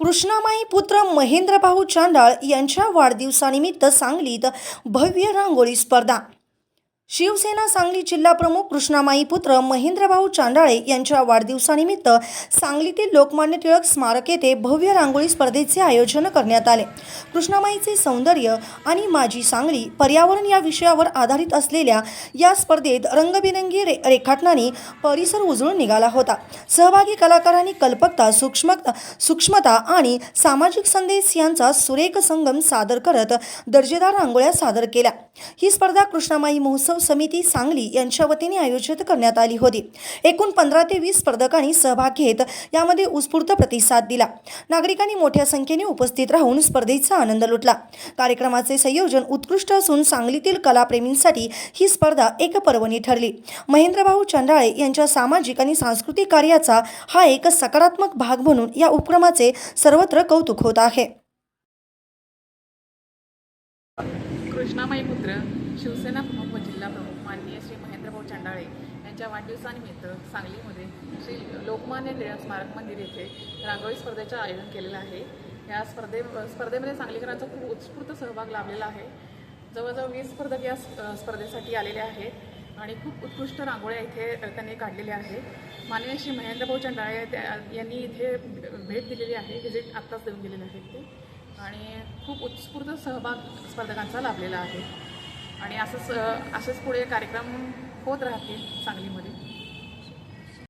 कृष्णामाई पुत्र महेंद्रभाऊ चांडाळ यांच्या वाढदिवसानिमित्त सांगलीत भव्य रांगोळी स्पर्धा. शिवसेना सांगली जिल्हाप्रमुख कृष्णामाई पुत्र महेंद्रभाऊ चांडाळे यांच्या वाढदिवसानिमित्त सांगलीतील लोकमान्य टिळक स्मारक येथे भव्य रांगोळी स्पर्धेचे आयोजन करण्यात आले. कृष्णामाईचे सौंदर्य आणि माझी सांगली पर्यावरण या विषयावर आधारित असलेल्या या स्पर्धेत रंगबिरंगी रे रेखाटनाने परिसर उजळून निघाला होता. सहभागी कलाकारांनी कल्पकता सूक्ष्म सूक्ष्मता आणि सामाजिक संदेश यांचा सुरेख संगम सादर करत दर्जेदार रांगोळ्या सादर केल्या. ही स्पर्धा कृष्णामाई महोत्सव समिती सांगली यांच्या वतीने आयोजित करण्यात आली होती. एकूण पंधरा ते वीस स्पर्धकांनी सहभाग घेत यामध्ये उत्स्फूर्त प्रतिसाद दिला. नागरिकांनी मोठ्या संख्येने उपस्थित राहून स्पर्धेचा आनंद लुटला. कार्यक्रमाचे संयोजन उत्कृष्ट असून सांगलीतील कलाप्रेमींसाठी ही स्पर्धा एक पर्वणी ठरली. महेंद्रभाऊ चंडाळे यांच्या सामाजिक आणि सांस्कृतिक कार्याचा हा एक सकारात्मक भाग म्हणून या उपक्रमाचे सर्वत्र कौतुक होत आहे. कृष्णामाई पुत्र शिवसेना प्रमुख व जिल्हा प्रमुख माननीय श्री महेंद्रभाऊ चांडाळे यांच्या वाढदिवसानिमित्त सांगलीमध्ये श्री लोकमान्य टिळक स्मारक मंदिर येथे रांगोळी स्पर्धेचं आयोजन केलेलं आहे. या स्पर्धे स्पर्धेमध्ये सांगलीकरांचा खूप उत्स्फूर्त सहभाग लाभलेला आहे. जवळजवळ वीस स्पर्धक या स्पर्धेसाठी आलेले आहेत आणि खूप उत्कृष्ट रांगोळ्या इथे त्यांनी काढलेल्या आहेत. माननीय श्री महेंद्रभाऊ चंडाळे त्या यांनी इथे भेट दिलेली आहे व्हिजिट आत्ताच देऊन गेलेले आहेत ते. आणि खूप उत्स्फूर्त सहभाग स्पर्धकांचा लाभलेला आहे. आणि असंच असेच पुढे कार्यक्रम होत राहतील सांगलीमध्ये.